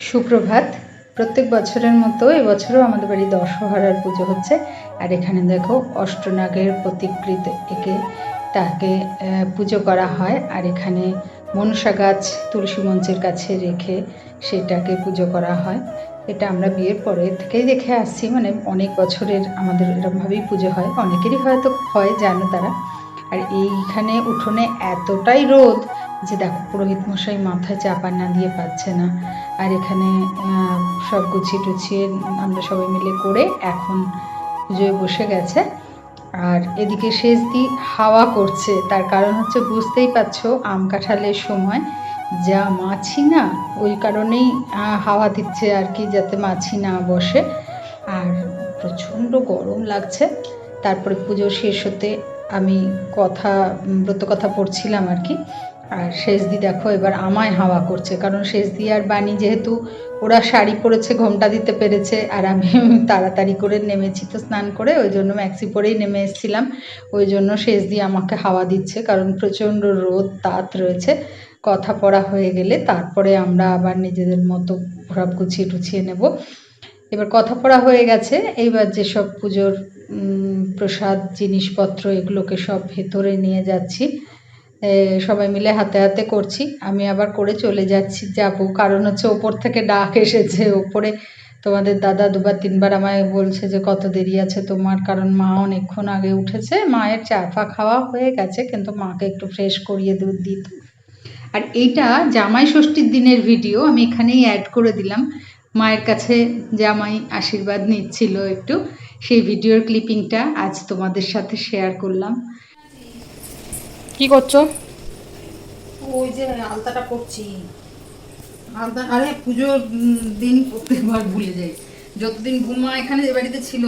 সুপ্রভাত। প্রত্যেক বছরের মতো এবছরও আমাদের বাড়ি দশহরার পুজো হচ্ছে। আর এখানে দেখো অষ্টনাগের প্রতিকৃত একে তাকে পুজো করা হয়। আর এখানে মনসা গাছ তুলসী মঞ্চের কাছে রেখে সেটাকে পুজো করা হয়। এটা আমরা বিয়ের পরে থেকেই দেখে আসছি। মানে অনেক বছরের আমাদের এরকমভাবেই পুজো হয়। অনেকেরই হয়তো হয়, জানো তারা। আর এইখানে উঠোনে এতটাই রোদ যে দেখো, পুরোহিত মশাই মাথায় চাপা না দিয়ে পাচ্ছে না। আর এখানে সব গুছিয়ে টুছিয়ে আমরা সবাই মিলে করে এখন পুজোয় বসে গেছে। আর এদিকে শেষ দি হাওয়া করছে। তার কারণ হচ্ছে বুঝতেই পারছ, আম কাঁঠালের সময় যা মাছি না, ওই কারণেই হাওয়া দিচ্ছে আর কি, যাতে মাছি না বসে। আর প্রচণ্ড গরম লাগছে। তারপরে পুজো শেষ হতে আমি কথা ব্রত কথা পড়ছিলাম আর কি। আর শেষদি দেখো, এবার আমায় হাওয়া করছে। কারণ শেষদি আর বাণী যেহেতু, ওরা শাড়ি পরেছে, ঘোমটা দিতে পেরেছে, আর আমি তাড়াতাড়ি করে নেমেছি তো স্নান করে, ওই জন্য ম্যাক্সি পরেই নেমে এসেছিলাম। ওই জন্য শেষদি আমাকে হাওয়া দিচ্ছে, কারণ প্রচণ্ড রোদ, তাত রয়েছে। কথা পড়া হয়ে গেলে তারপরে আমরা আবার নিজেদের মতো সব গুছিয়ে টুছিয়ে নেব। এবার কথা পড়া হয়ে গেছে, এইবার যেসব পুজোর প্রসাদ, জিনিসপত্র, এগুলোকে সব ভেতরে নিয়ে যাচ্ছি। সবাই মিলে হাতে হাতে করছি। আমি আবার করে চলে যাচ্ছি, যাব। কারণ হচ্ছে ওপর থেকে ডাক এসেছে ওপরে। তোমাদের দাদা দুবার, তিনবার আমায় বলছে যে, কত দেরি আছে তোমার? কারণ মা অনেকক্ষণ আগে উঠেছে। মায়ের চা ফা খাওয়া হয়ে গেছে, কিন্তু মাকে একটু ফ্রেশ করিয়ে দুধ দিত আর এইটা জামাই ষষ্ঠীর দিনের ভিডিও আমি এখানেই অ্যাড করে দিলাম। মায়ের কাছে জামাই আশীর্বাদ নিচ্ছিল একটু। সেই ভিডিওর ক্লিপিংটা আজ তোমাদের সাথে শেয়ার করলাম। কি করছ? ওই যে আলতাটা করছি। আলতা আরে পুজোর দিন প্রত্যেকবার ভুলে যাই। যতদিন বুম্মা এখানে যে বাড়িতে ছিল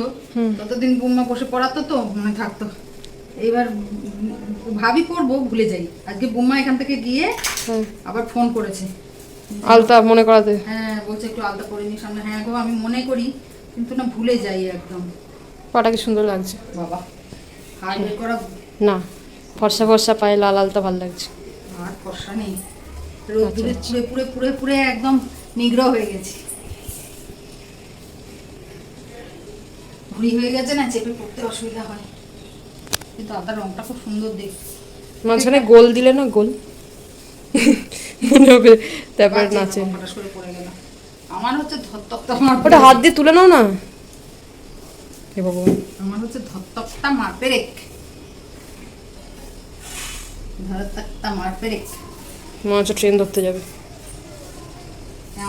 ততদিন বুম্মা বসে পড়াতো তো মনে থাকতো। এবার ভাবি করব ভুলে যাই। আজকে বুম্মা এখান থেকে গিয়ে আবার ফোন করেছে। আলতা মনে করাতে? হ্যাঁ বলছে একটু আলতা করে নি সামনে হ্যাঁ গো আমি মনে করি কিন্তু না ভুলে যাই একদম। পাটা কি সুন্দর লাগছে। বাবা বের করা না। ফর্সা ফর্সা পায়ে লাল আলতা ভালো লাগছে। আর ফর্সা নেই। রোদ্দুরে পুড়ে পুড়ে পুড়ে পুড়ে একদম নিগ্রহ হয়ে গেছি। ভুড়ি হয়ে গেছে না চেপে পড়তে অসুবিধা হয়। কিন্তু আদার রংটা খুব সুন্দর দেখ মাঝখানে গোল দিলে না গোল? মনে হবে তারপরে নাচে। আমার হচ্ছে ধত্তকটা মার ওটা হাত দিয়ে তুলে নাও না। হে বাবু আমার হচ্ছে ধত্তকটা মার হচ্ছে ট্রেন ধরতে যাবে।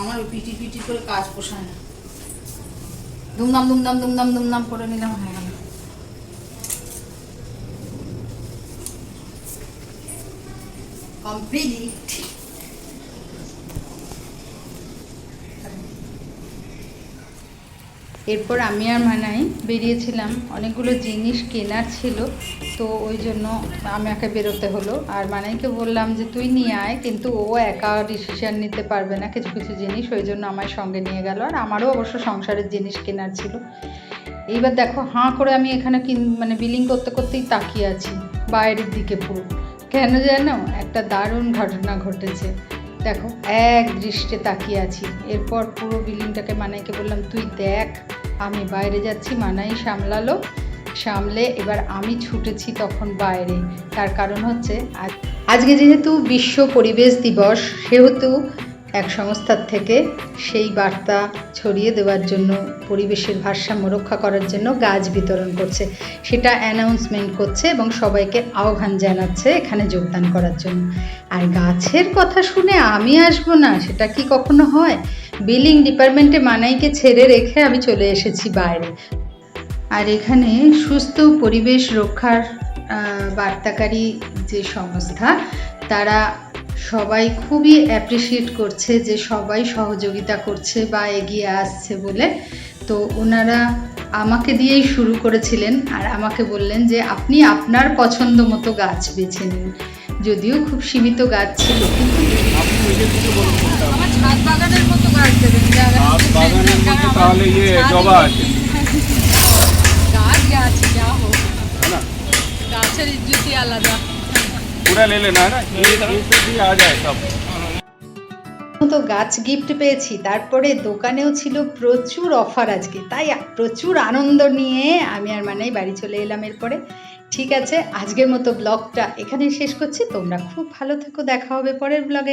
আমার পিটি পিটি করে কাজ পোষায় না। দুমদাম দুমদাম দুমদাম দুমদাম করে নিলাম হয়ে গেল। কমপ্লিট এরপর আমি আর মানাই বেরিয়েছিলাম। অনেকগুলো জিনিস কেনার ছিল, তো ওই জন্য আমাকে বেরোতে হলো। আর মানাইকে বললাম যে, তুই নিয়ে আয়। কিন্তু ও একা ডিসিশন নিতে পারবে না কিছু কিছু জিনিস। ওই জন্য আমায় সঙ্গে নিয়ে গেল। আর আমারও অবশ্য সংসারের জিনিস কেনার ছিল। এইবার দেখো, হাঁ করে আমি এখানে কিন মানে বিলিং করতে, করতেই তাকিয়ে আছি, বাইরের দিকে পুরো। কেন জানো একটা দারুণ ঘটনা ঘটেছে। দেখো, এক দৃষ্টে তাকিয়ে আছি। এরপর পুরো বিল্ডিংটাকে মানাইকে বললাম, তুই দেখ আমি বাইরে যাচ্ছি, মানাই সামলালো। সামলে এবার আমি ছুটেছি তখন বাইরে। তার কারণ হচ্ছে, আজ- আজকে যেহেতু বিশ্ব পরিবেশ দিবস, সেহেতু এক সংস্থার থেকে সেই বার্তা ছড়িয়ে দেওয়ার জন্য, পরিবেশের ভারসাম্য রক্ষা করার জন্য গাছ বিতরণ করছে। সেটা অ্যানাউন্সমেন্ট করছে এবং সবাইকে আহ্বান জানাচ্ছে এখানে যোগদান করার জন্য। আর গাছের কথা শুনে আমি আসব না, সেটা কি কখনো হয়? বিলিং ডিপার্টমেন্টে মানাইকে ছেড়ে রেখে আমি চলে এসেছি বাইরে। আর এখানে সুস্থ পরিবেশ রক্ষার বার্তাকারী যে সংস্থা তারা সবাই খুবই অ্যাপ্রিসিয়েট করছে যে সবাই সহযোগিতা করছে বা এগিয়ে আসছে বলে। তো ওনারা আমাকে দিয়েই শুরু করেছিলেন আর আমাকে বললেন যে আপনি আপনার পছন্দ মতো গাছ বেছে নিন। যদিও খুব সীমিত গাছ ছিল। কিন্তু তাহলে ইয়ে জবা আছে। গাছের মতো গাছ গিফট পেয়েছি তারপরে দোকানেও ছিল প্রচুর অফার আজকে। তাই প্রচুর আনন্দ নিয়ে আমি আর মানে বাড়ি চলে এলাম এরপরে। ঠিক আছে আজকের মতো ব্লগটা এখানেই শেষ করছি। তোমরা খুব ভালো থেকো দেখা হবে পরের ব্লগে